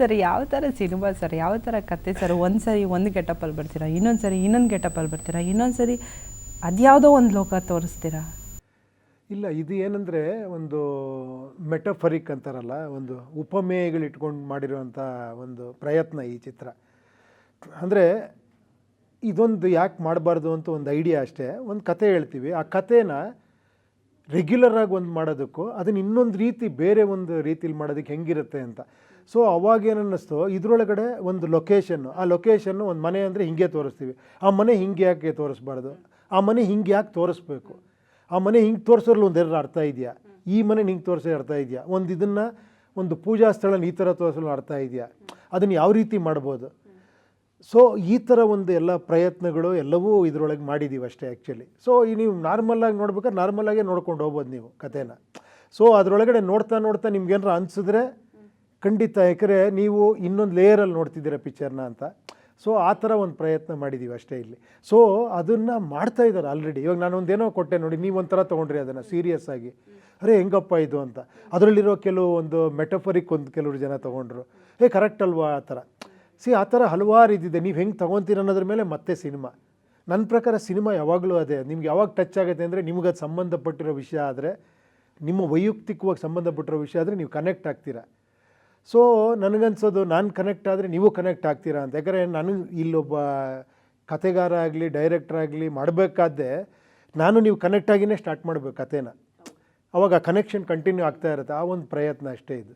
Sir ಯಾವ ಥರ cinema sir, ಯಾವ ಥರ ಕತೆ ಸರ್? ಒಂದು ಸರಿ ಒಂದು ಗೆಟಪಲ್ಲಿ ಬರ್ತೀರಾ? ಇನ್ನೊಂದು ಸರಿ ಇನ್ನೊಂದು ಗೆಟಪಲ್ಲಿ ಬರ್ತೀರಾ? ಇನ್ನೊಂದು ಸರಿ ಅದ್ಯಾವುದೋ ಒಂದು ಲೋಕ ತೋರಿಸ್ತೀರಾ? ಇಲ್ಲ, ಇದು ಏನಂದರೆ ಒಂದು ಮೆಟಫರಿಕ್ ಅಂತಾರಲ್ಲ, ಒಂದು ಉಪಮೇಯಗಳಿಟ್ಕೊಂಡು ಮಾಡಿರುವಂಥ ಒಂದು ಪ್ರಯತ್ನ ಈ ಚಿತ್ರ. ಅಂದರೆ ಇದೊಂದು ಯಾಕೆ ಮಾಡಬಾರ್ದು ಅಂತ ಒಂದು ಐಡಿಯಾ ಅಷ್ಟೇ. ಒಂದು ಕತೆ ಹೇಳ್ತೀವಿ. ಆ ಕಥೆನ ರೆಗ್ಯುಲರ್ ಆಗಿ ಒಂದು ಮಾಡೋದಕ್ಕೂ ಅದನ್ನ ಇನ್ನೊಂದು ರೀತಿ ಬೇರೆ ಒಂದು ರೀತಿಲಿ ಮಾಡೋದಕ್ಕೆ ಹೆಂಗಿರುತ್ತೆ ಅಂತ. ಸೊ ಅವಾಗ ಅನ್ನಿಸ್ತು ಇದರೊಳಗಡೆ ಒಂದು ಲೊಕೇಶನ್ನು ಆ ಲೊಕೇಶನ್ನು ಒಂದು ಮನೆ ಅಂದರೆ ಹಿಂಗೆ ತೋರಿಸ್ತೀವಿ. ಆ ಮನೆ ಹಿಂಗೆ ಯಾಕೆ ತೋರಿಸ್ಬಾರ್ದು? ಆ ಮನೆ ಹಿಂಗೆ ಯಾಕೆ ತೋರಿಸ್ಬೇಕು? ಆ ಮನೆ ಹಿಂಗೆ ತೋರ್ಸೋರ್ಲು ಒಂದು ಎರಡು ಅರ್ಥ ಇದೆಯಾ? ಈ ಮನೆ ಹಿಂಗೆ ತೋರಿಸೋ ಅರ್ಥ ಇದೆಯಾ? ಒಂದು ಇದನ್ನು, ಒಂದು ಪೂಜಾ ಸ್ಥಳನ ಈ ಥರ ತೋರಿಸಲು ಅರ್ಥ ಇದೆಯಾ? ಅದನ್ನು ಯಾವ ರೀತಿ ಮಾಡ್ಬೋದು? ಸೊ ಈ ಥರ ಒಂದು ಎಲ್ಲ ಪ್ರಯತ್ನಗಳು ಎಲ್ಲವೂ ಇದರೊಳಗೆ ಮಾಡಿದ್ದೀವಿ ಅಷ್ಟೇ ಆ್ಯಕ್ಚುಲಿ ಸೊ ಈ ನೀವು ನಾರ್ಮಲಾಗಿ ನೋಡ್ಬೇಕಾದ್ರೆ ನಾರ್ಮಲಾಗೇ ನೋಡ್ಕೊಂಡು ಹೋಗ್ಬೋದು ನೀವು ಕಥೆನ. ಸೊ ಅದರೊಳಗಡೆ ನೋಡ್ತಾ ನೋಡ್ತಾ ನಿಮ್ಗೇನಾರ ಅನಿಸಿದ್ರೆ ಖಂಡಿತ, ಯಾಕಂದರೆ ನೀವು ಇನ್ನೊಂದು ಲೇಯರಲ್ಲಿ ನೋಡ್ತಿದ್ದೀರ ಪಿಕ್ಚರ್ನ ಅಂತ. ಸೊ ಆ ಥರ ಒಂದು ಪ್ರಯತ್ನ ಮಾಡಿದ್ದೀವಿ ಅಷ್ಟೇ ಇಲ್ಲಿ. ಸೊ ಅದನ್ನು ಮಾಡ್ತಾ ಇದ್ದಾರೆ ಆಲ್ರೆಡಿ ಇವಾಗ ನಾನು ಒಂದೇನೋ ಕೊಟ್ಟೆ ನೋಡಿ, ನೀವು ಒಂಥರ ತೊಗೊಂಡ್ರಿ ಅದನ್ನು ಸೀರಿಯಸ್ ಆಗಿ. ಅರೆ, ಹೆಂಗಪ್ಪ ಇದು ಅಂತ. ಅದರಲ್ಲಿರೋ ಕೆಲವು ಒಂದು ಮೆಟಫರಿಕ್ ಒಂದು ಕೆಲವರು ಜನ ತೊಗೊಂಡ್ರು. ಏ ಕರೆಕ್ಟ್ ಅಲ್ವಾ ಆ ಥರ ಸಿ ಆ ಥರ ಹಲವಾರು ಇದ್ದಿದೆ ನೀವು ಹೆಂಗೆ ತೊಗೊತೀರ ಅನ್ನೋದ್ರ ಮೇಲೆ ಮತ್ತೆ ಸಿನಿಮಾ. ನನ್ನ ಪ್ರಕಾರ ಸಿನಿಮಾ ಯಾವಾಗಲೂ ಅದೇ. ನಿಮ್ಗೆ ಯಾವಾಗ ಟಚ್ ಆಗುತ್ತೆ ಅಂದರೆ ನಿಮ್ಗೆ ಅದು ಸಂಬಂಧಪಟ್ಟಿರೋ ವಿಷಯ ಆದರೆ, ನಿಮ್ಮ ವೈಯಕ್ತಿಕವಾಗಿ ಸಂಬಂಧಪಟ್ಟಿರೋ ವಿಷಯ ಆದರೆ ನೀವು ಕನೆಕ್ಟ್ ಆಗ್ತೀರಾ. ಸೊ ನನಗನ್ಸೋದು ನಾನು ಕನೆಕ್ಟ್ ಆದರೆ ನೀವು ಕನೆಕ್ಟ್ ಆಗ್ತೀರಾ ಅಂತ. ಯಾಕಂದರೆ ನನಗೆ ಇಲ್ಲೊಬ್ಬ ಕತೆಗಾರ ಆಗಲಿ ಡೈರೆಕ್ಟರ್ ಆಗಲಿ ಮಾಡಬೇಕಾದ್ರೆ ನಾನು ನೀವು ಕನೆಕ್ಟ್ ಆಗಿನೇ ಸ್ಟಾರ್ಟ್ ಮಾಡಬೇಕು ಕತೆನ ಅವಾಗ ಕನೆಕ್ಷನ್ ಕಂಟಿನ್ಯೂ ಆಗ್ತಾ ಇರುತ್ತೆ. ಆ ಒಂದು ಪ್ರಯತ್ನ ಅಷ್ಟೇ ಇದು.